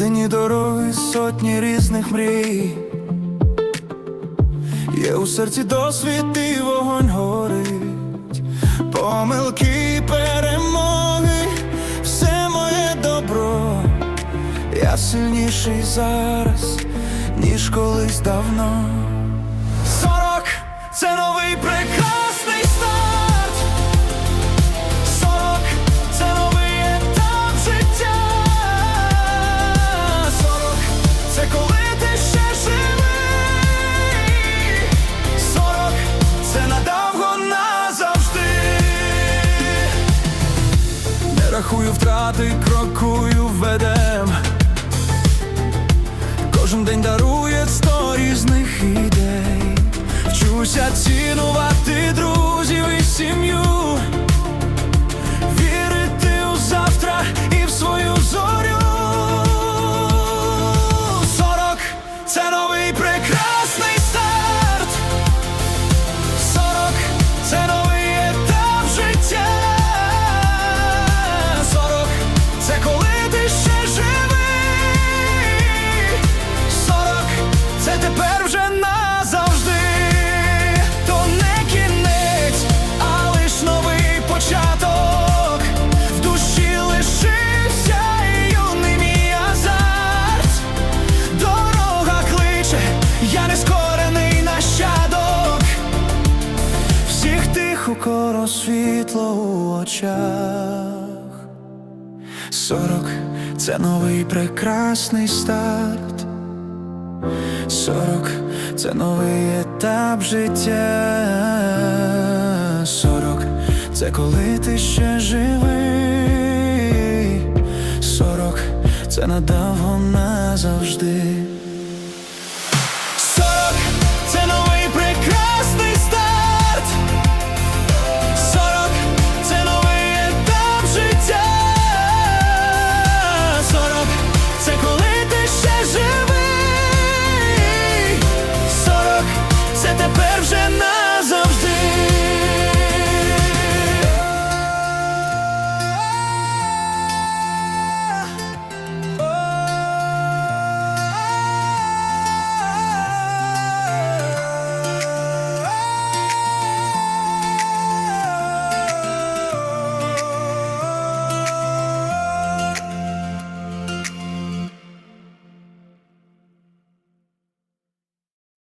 Різні дороги, сотні різних мрій. Є у серці досвід і вогонь горить, помилки і перемоги, все моє добро, я сильніший зараз, ніж колись давно. Сорок це новий прекрасний рахую втрати, крокую ведем. Кожен день дарує сто різних ідей. Вчуся цінувати друзів і сім'ю, у світло у очах. Сорок це новий прекрасний старт. Сорок це новий етап життя. Сорок це коли ти ще живий. Сорок це надовго назавжди.